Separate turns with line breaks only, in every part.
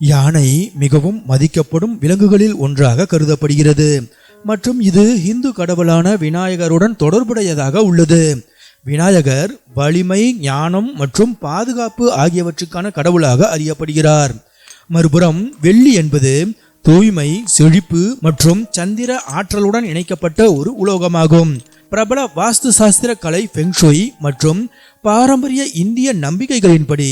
யானை மிகவும் மதிக்கப்படும் விலங்குகளில் ஒன்றாக கருதப்படுகிறது. மற்றும் இது இந்து கடவுளான விநாயகருடன் தொடர்புடையதாக உள்ளது. விநாயகர் வலிமை ஞானம் மற்றும் பாதுகாப்பு ஆகியவற்றுக்கான கடவுளாக அறியப்படுகிறார். மறுபுறம் வெள்ளி என்பது தூய்மை செழிப்பு மற்றும் சந்திர ஆற்றலுடன் இணைக்கப்பட்ட ஒரு உலோகமாகும். பிரபல வாஸ்து சாஸ்திர கலை ஃபெங்ஷுய் மற்றும் பாரம்பரிய இந்திய நம்பிக்கைகளின்படி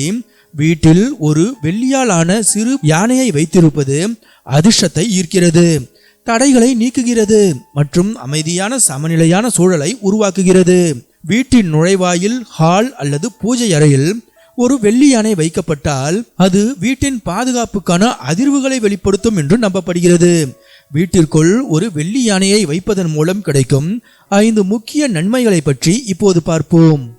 வீட்டில் ஒரு வெள்ளியாலான சிறு யானையை வைத்திருப்பது அதிர்ஷ்டத்தை ஈர்க்கிறது. தடைகளை நீக்குகிறது மற்றும் அமைதியான சமநிலையான சூழலை உருவாக்குகிறது. வீட்டின் நுழைவாயில் ஹால் அல்லது பூஜை அறையில் ஒரு வெள்ளி யானை வைக்கப்பட்டால் அது வீட்டின் பாதுகாப்புக்கான அதிர்வுகளை வெளிப்படுத்தும் என்று நம்பப்படுகிறது. வீட்டிற்குள் ஒரு வெள்ளி யானையை வைப்பதன் மூலம் கிடைக்கும் ஐந்து முக்கிய நன்மைகளை பற்றி இப்போது பார்ப்போம்.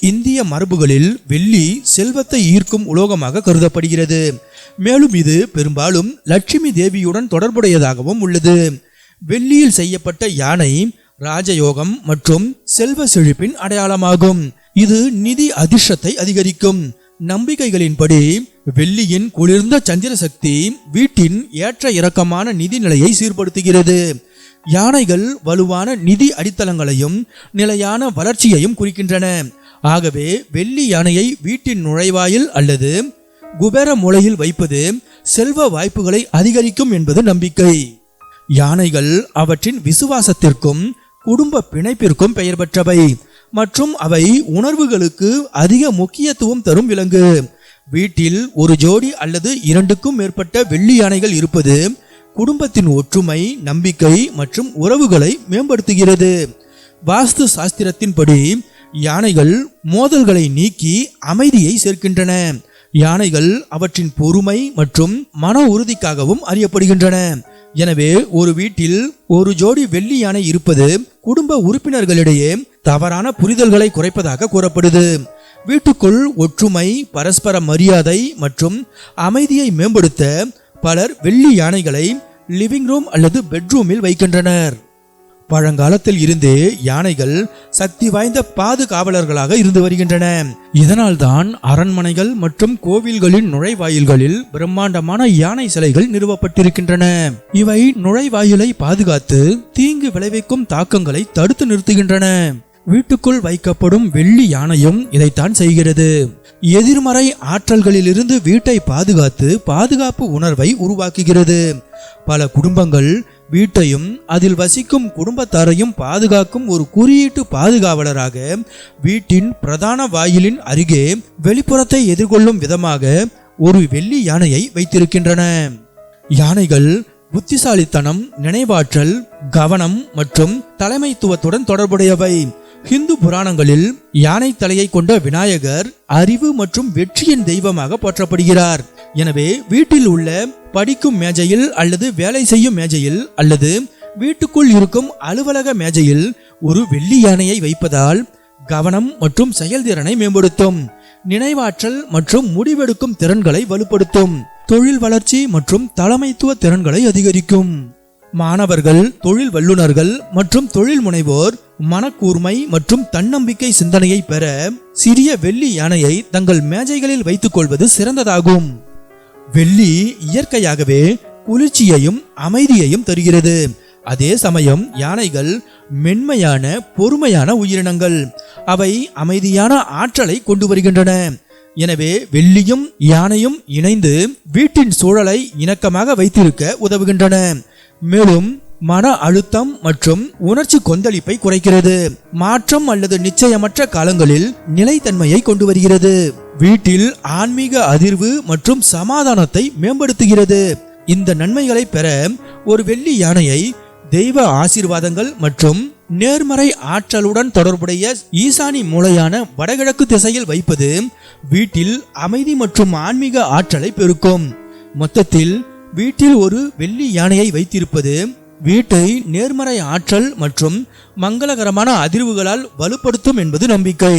இந்திய மரபுகளில் வெள்ளி செல்வத்தை ஈர்க்கும் உலோகமாக கருதப்படுகிறது. மேலும் இது பெரும்பாலும் லட்சுமி தேவியுடன் தொடர்புடையதாகவும் உள்ளது. வெள்ளியில் செய்யப்பட்ட யானை ராஜயோகம் மற்றும் செல்வ செழிப்பின் அடையாளமாகும். இது நிதி அதிர்ஷ்டத்தை அதிகரிக்கும். நம்பிக்கைகளின்படி வெள்ளியின் குளிர்ந்த சந்திர சக்தி வீட்டின் ஏற்ற இறக்கமான நிதி நிலையை சீர்படுத்துகிறது. யானைகள் வலுவான நிதி அடித்தளங்களையும் நிலையான வளர்ச்சியையும் குறிக்கின்றன. ஆகவே வெள்ளி யானையை வீட்டின் நுழைவாயில் அல்லது குபேர மூலையில் வைப்பது செல்வ வாய்ப்புகளை அதிகரிக்கும் என்பது நம்பிக்கை. யானைகள் அவற்றின் விசுவாசத்திற்கும் குடும்ப பிணைப்பிற்கும் பெயர் பெற்றவை மற்றும் அவை உணர்வுகளுக்கு அதிக முக்கியத்துவம் தரும் விலங்கு. வீட்டில் ஒரு ஜோடி அல்லது இரண்டுக்கும் மேற்பட்ட வெள்ளி யானைகள் இருப்பது குடும்பத்தின் ஒற்றுமை நம்பிக்கை மற்றும் உறவுகளை மேம்படுத்துகிறது. வாஸ்து சாஸ்திரத்தின்படி யானைகள் மோதல்களை நீக்கி அமைதியை சேர்க்கின்றன. யானைகள் அவற்றின் பொறுமை மற்றும் மன உறுதிக்காகவும் அறியப்படுகின்றன. எனவே ஒரு வீட்டில் ஒரு ஜோடி வெள்ளி யானை இருப்பது குடும்ப உறுப்பினர்களிடையே தவறான புரிதல்களை குறைப்பதாக கூறப்படுது. வீட்டுக்குள் ஒற்றுமை பரஸ்பர மரியாதை மற்றும் அமைதியை மேம்படுத்த பலர் வெள்ளி யானைகளை லிவிங் ரூம் அல்லது பெட்ரூமில் வைக்கின்றனர். பழங்காலத்தில் இருந்தே யானைகள் சக்தி வாய்ந்த பாதுகாவலர்களாக இருந்து வருகின்றன. இதனால்தான் அரண்மனைகள் மற்றும் கோவில்களின் நுழைவாயில்களில் பிரம்மாண்டமான யானை சிலைகள் நிறுவப்பட்டிருக்கின்றன. இவை நுழைவாயிலை பாதுகாத்து தீங்கு விளைவிக்கும் தாக்கங்களை தடுத்து நிறுத்துகின்றன. வீட்டுக்குள் வைக்கப்படும் வெள்ளி யானையும் இதைத்தான் செய்கிறது. எதிர்மறை ஆற்றல்களிலிருந்து வீட்டை பாதுகாத்து பாதுகாப்பு உணர்வை உருவாக்குகிறது. பல குடும்பங்கள் வீட்டையும் அதில் வசிக்கும் குடும்பத்தாரையும் பாதுகாக்கும் ஒரு குறியீட்டு பாதுகாவலராக வீட்டின் பிரதான வாயிலின் அருகே வெளிப்புறத்தை எதிர்கொள்ளும் விதமாக ஒரு வெள்ளி யானையை வைத்திருக்கின்றன. யானைகள் புத்திசாலித்தனம் நினைவாற்றல் கவனம் மற்றும் தலைமைத்துவத்துடன் தொடர்புடையவை. ஹிந்து புராணங்களில் யானை தலையை கொண்ட விநாயகர் அறிவு மற்றும் வெற்றியின் தெய்வமாக போற்றப்படுகிறார். எனவே வீட்டில் உள்ள படிக்கும் மேஜையில் அல்லது வேலை செய்யும் மேஜையில் அல்லது வீட்டுக்குள் இருக்கும் அலுவலக மேஜையில் ஒரு வெள்ளி யானையை வைப்பதால் கவனம் மற்றும் செயல்திறனை மேம்படுத்தும் நினைவாற்றல் மற்றும் முடிவெடுக்கும் திறன்களை வலுப்படுத்தும் தொழில் வளர்ச்சி மற்றும் தலைமைத்துவ திறன்களை அதிகரிக்கும். மாணவர்கள் தொழில் வல்லுநர்கள் மற்றும் தொழில் முனைவோர் மனக்கூர்மை மற்றும் தன்னம்பிக்கை சிந்தனையை பெற சிறிய வெள்ளி யானையை தங்கள் மேஜைகளில் வைத்துக் கொள்வது சிறந்ததாகும். வெள்ளி இயற்கையாகவே குளிர்ச்சியையும் அமைதியையும் தருகிறது. அதே சமயம் யானைகள் மென்மையான பொறுமையான உயிரினங்கள். அவை அமைதியான ஆற்றலை கொண்டு வருகின்றன. எனவே வெள்ளியும் யானையும் இணைந்து வீட்டின் சூழலை இணக்கமாக வைத்திருக்க உதவுகின்றன. மேலும் மன அழுத்தம் மற்றும் உணர்ச்சி கொந்தளிப்பை குறைக்கிறது. மாற்றம் அல்லது நிச்சயமற்ற காலங்களில் நிலைத்தன்மையை கொண்டு வருகிறது. வீட்டில் ஆன்மீக அதிர்வு மற்றும் சமாதானத்தை மேம்படுத்துகிறது. இந்த நன்மைகளை பெற ஒரு வெள்ளி யானையை தெய்வ ஆசீர்வாதங்கள் மற்றும் நேர்மறை ஆற்றலுடன் தொடர்புடைய ஈசானி மூலையான வடகிழக்கு திசையில் வைப்பது வீட்டில் அமைதி மற்றும் ஆன்மீக ஆற்றலை பெருக்கும். மொத்தத்தில் வீட்டில் ஒரு வெள்ளி யானையை வைத்திருப்பது வீட்டை நேர்மறை ஆற்றல் மற்றும் மங்களகரமான அதிர்வுகளால் வலுப்படுத்தும் என்பது நம்பிக்கை.